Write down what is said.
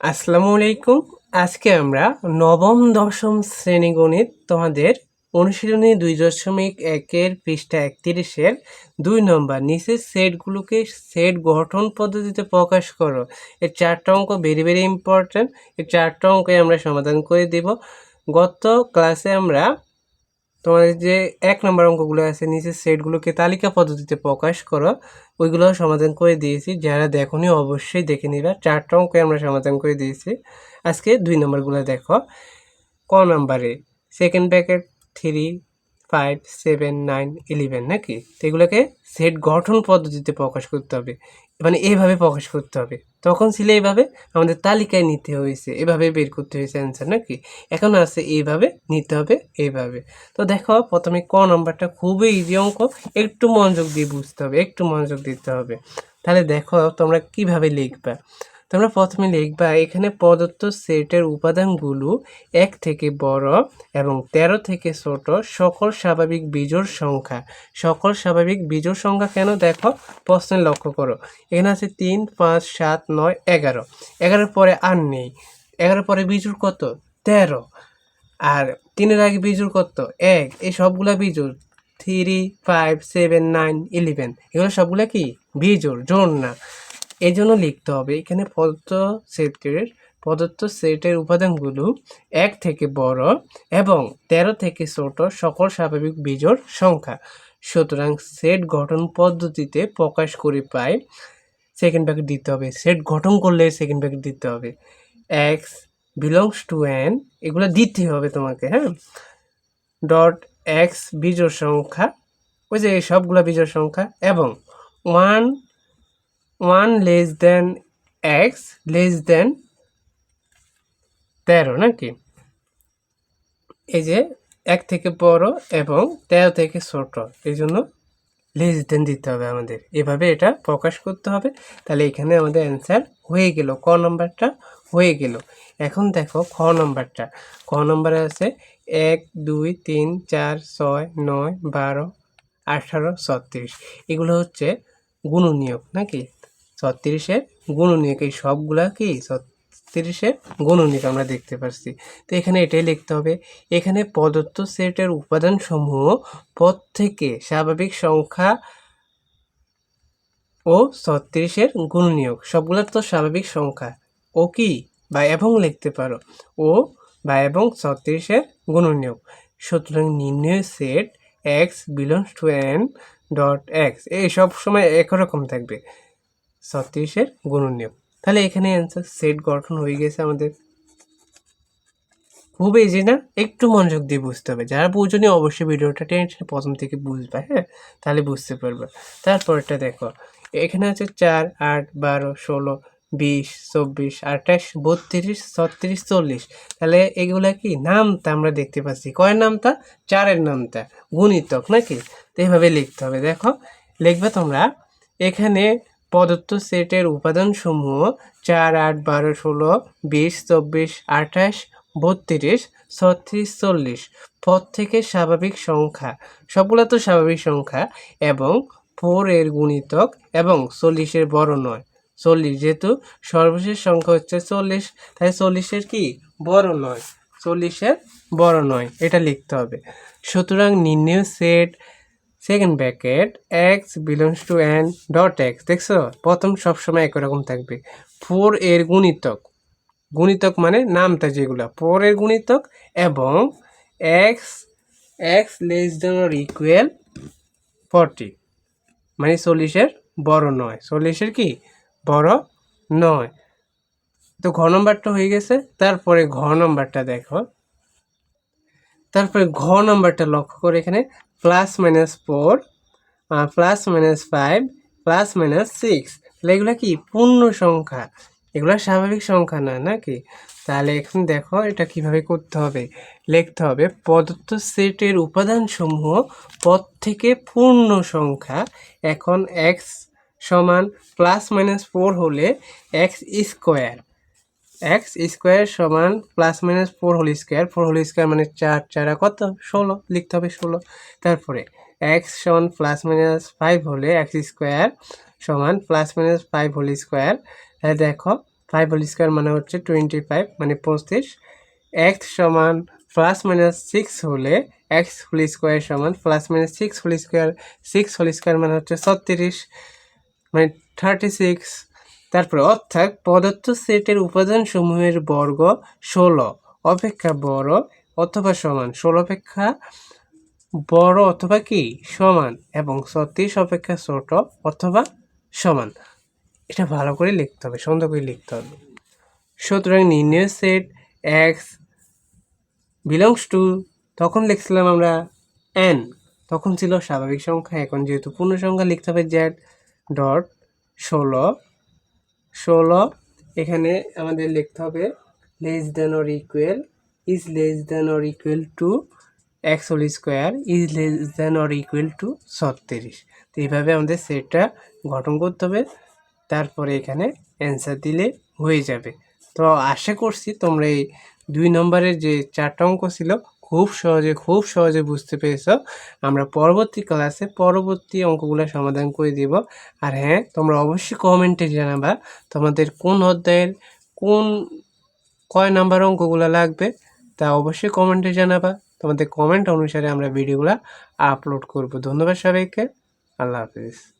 আসসালামু আলাইকুম। আজকে আমরা নবম, দশম শ্রেণি গণিত তোমাদের অনুশীলনী দুই দশমিক একের পৃষ্ঠা একত্রিশের দুই নম্বর, নিচের সেটগুলোকে সেট গঠন পদ্ধতিতে প্রকাশ করো। এর চারটা অঙ্ক ভেরি ভেরি ইম্পর্ট্যান্ট এর চারটা অঙ্কে আমরা সমাধান করে দেব। গত ক্লাসে আমরা তোমাদের যে এক নম্বর অঙ্কগুলো আছে, নিচের সেটগুলোকে তালিকা পদ্ধতিতে প্রকাশ করো। ওইগুলো সমাধান করে দিয়েছি। যারা দেখোনি অবশ্যই দেখে নিবা। চারটা অঙ্কে আমরা সমাধান করে দিয়েছি। আজকে দুই নম্বরগুলো দেখো। ক নম্বরে second bracket three five seven nine eleven নাকি? তো এগুলোকে সেট গঠন পদ্ধতিতে প্রকাশ করতে হবে। মানে এইভাবে প্রকাশ করতে হবে। তখন ছিল এইভাবে আমাদের তালিকায় নিতে হয়েছে। এভাবে বের করতে হয়েছে অ্যান্সার নাকি? এখন আছে এইভাবে, নিতে হবে এইভাবে। তো দেখো, প্রথমে ক নাম্বারটা খুবই ইজি অঙ্ক। একটু মনোযোগ দিয়ে বুঝতে হবে, একটু মনোযোগ দিতে হবে। তাহলে দেখো তোমরা কীভাবে লিখবা। তোমরা প্রথমে লিখবা, এখানে প্রদত্ত সেটের উপাদানগুলো এক থেকে বড় এবং তেরো থেকে ছোট সকল স্বাভাবিক বীজোর সংখ্যা। সকল স্বাভাবিক বীজোর সংখ্যা কেন দেখো? প্রশ্নে লক্ষ্য করো। এখানে আছে তিন, পাঁচ, সাত, নয়, এগারো। এগারোর পরে আর নেই। এগারোর পরে বিজুর কত? তেরো। আর তিনের আগে বিজুর কত? এক। এই সবগুলা বিজুর, three, five, seven, nine, eleven, এগুলো সবগুলো কি? বিজোর জোর না। এই জন্য লিখতে হবে। এখানে প্রদত্ত সেটের প্রদত্ত সেটের উপাদানগুলো এক থেকে বড় এবং তেরো থেকে ছোট সকল স্বাভাবিক বীজোর সংখ্যা। সুতরাং সেট গঠন পদ্ধতিতে প্রকাশ করে পাই সেকেন্ড ব্যাকেট দিতে হবে। সেট গঠন করলে সেকেন্ড ব্যাকেট দিতে হবে। এক্স বিলংস টু এন এগুলো দিতে হবে তোমাকে হ্যাঁ? ডট এক্স বীজোর সংখ্যা, ওই যে সবগুলো বীজোর সংখ্যা এবং one one less than x less than তেরো নাকি? এই যে এক থেকে বড় এবং তেরো থেকে ছোট, এই জন্য লেস দেন দিতে হবে আমাদের। এভাবে এটা প্রকাশ করতে হবে। তাহলে এখানে আমাদের অ্যান্সার হয়ে গেল, ক নম্বরটা হয়ে গেল। এখন দেখো খ নম্বরটা। খ নম্বরে আছে এক, দুই, তিন, চার, ছয়, নয়, বারো, আঠারো, ছত্রিশ। এগুলো হচ্ছে গুণনীয়ক নাকি? ছত্রিশের গুণনীয়ক, এই সবগুলা কি? ছত্রিশের গুণনীয়ক আমরা দেখতে পাচ্ছি তো এখানে এটাই লিখতে হবে, এখানে প্রদত্ত সেটের উপাদানসমূহ পদ থেকে স্বাভাবিক সংখ্যা ও ছত্রিশের গুণনীয়ক, সবগুলোর তো স্বাভাবিক সংখ্যা। ও কি? বা এবং লিখতে পারো। ও বা এবং ছত্রিশের গুণনীয়ক। সুতরাং নির্ণয় set x belongs to N dot x এই সব সময় একরকম থাকবে। ছত্রিশের গুণনীয়ক তাহলে এখানে অ্যান্সার সেট গঠন হয়ে গেছে আমাদের। খুব ইজি না? একটু মনোযোগ দিয়ে বুঝতে হবে। যারা বুঝনি অবশ্যই ভিডিওটা টেনশন প্রথম থেকে বুঝবে হ্যাঁ? তাহলে বুঝতে পারবে। তারপরটা দেখো, এখানে আছে চার, আট, বারো, ষোলো, বিশ, চব্বিশ, আঠাশ, বত্রিশ, ছত্রিশ, চল্লিশ। তাহলে এগুলা কি? নামতা আমরা দেখতে পাচ্ছি। কয়ের নামতা? চারের নামতা। গুণিতক, নাকি? তো এইভাবে লিখতে হবে। দেখো, লিখবে তোমরা, এখানে প্রদত্ত সেটের উপাদানসমূহ চার, আট, বারো, ষোলো, বিশ, চব্বিশ, আঠাশ, বত্রিশ, ছত্রিশ, চল্লিশ থেকে স্বাভাবিক সংখ্যা। সবগুলো তো স্বাভাবিক সংখ্যা এবং ফোর এর গুণিতক এবং চল্লিশের বড় নয়। চল্লিশ যেহেতু সর্বশেষ সংখ্যা হচ্ছে চল্লিশ, তাই চল্লিশের কি? বড় নয়। চল্লিশের বড় নয়। এটা লিখতে হবে। সুতরাং নির্ণয় set second bracket x belongs to N dot x দেখছ? প্রথম সবসময় একই রকম থাকবে। ফোর এর গুণিতক। গুণিতক মানে নামটা যেগুলো। ফোর এর গুণিতক এবং x x less than or equal forty মানে চল্লিশের বড় নয়। চল্লিশের কি? বড় নয়। তো ঘ নম্বরটা হয়ে গেছে। তারপরে ঘ নম্বরটা দেখো। তারপরে ঘ নম্বরটা লক্ষ্য করে এখানে plus minus four plus minus five plus minus six তাহলে এগুলো কি? পূর্ণ সংখ্যা। এগুলো স্বাভাবিক সংখ্যা না নাকি? তাহলে এখন দেখো এটা কীভাবে করতে হবে। লিখতে হবে, প্রদত্ত সেটের উপাদানসমূহ পদ থেকে পূর্ণ সংখ্যা। এখন এক্স সমান প্লাস মাইনাস ফোর হলে এক্স স্কোয়ার এক্স স্কোয়ার সমান plus minus four whole square four whole square মানে চার, চারা কত? ষোলো, লিখতে হবে ষোলো। তারপরে এক্স সমান প্লাস মাইনাস ফাইভ হলে এক্স স্কোয়ার সমান plus minus five whole square তাহলে দেখো ফাইভ হোল স্কোয়ার মানে হচ্ছে টোয়েন্টি ফাইভ মানে পঁচিশ। এক্স সমান প্লাস মাইনাস সিক্স হলে এক্স হোল স্কোয়ার সমান plus minus six whole square six whole square মানে হচ্ছে ছত্রিশ মানে থার্টি সিক্স তারপরে অর্থাৎ প্রদত্ত সেটের উপাদান সমূহের বর্গ ষোলো অপেক্ষা বড় অথবা সমান। ষোলো অপেক্ষা বড় অথবা কি? সমান। এবং ছত্রিশ অপেক্ষা ছোট অথবা সমান। এটা ভালো করে লিখতে হবে, সুন্দর করে লিখতে হবে। সুতরাং নির্ণয় সেট এক্স বিলংস টু তখন লিখছিলাম আমরা এন তখন ছিল স্বাভাবিক সংখ্যা, এখন যেহেতু পূর্ণ সংখ্যা লিখতে হবে জেড ডট ষোলো ষোলো, এখানে আমাদের লিখতে হবে less than or equal is less than or equal to x whole square is less than or equal to ছত্রিশ। তো এইভাবে আমাদের সেটটা গঠন করতে হবে, তারপরে এখানে অ্যান্সার দিলে হয়ে যাবে। তো আশা করছি তোমরা এই দুই নম্বরের যে চারটা অঙ্ক ছিল খুব সহজে খুব সহজে বুঝতে পেরেছ। আমরা পরবর্তী ক্লাসে পরবর্তী অঙ্কগুলো সমাধান করে দিব। আর হ্যাঁ তোমরা অবশ্যই কমেন্টে জানাবা তোমাদের কোন অধ্যায়ের কোন কয় নাম্বার অঙ্কগুলো লাগবে, তা অবশ্যই কমেন্টে জানাবা। তোমাদের কমেন্ট অনুসারে আমরা ভিডিওগুলো আপলোড করব। ধন্যবাদ সবাইকে। আল্লাহ হাফিজ।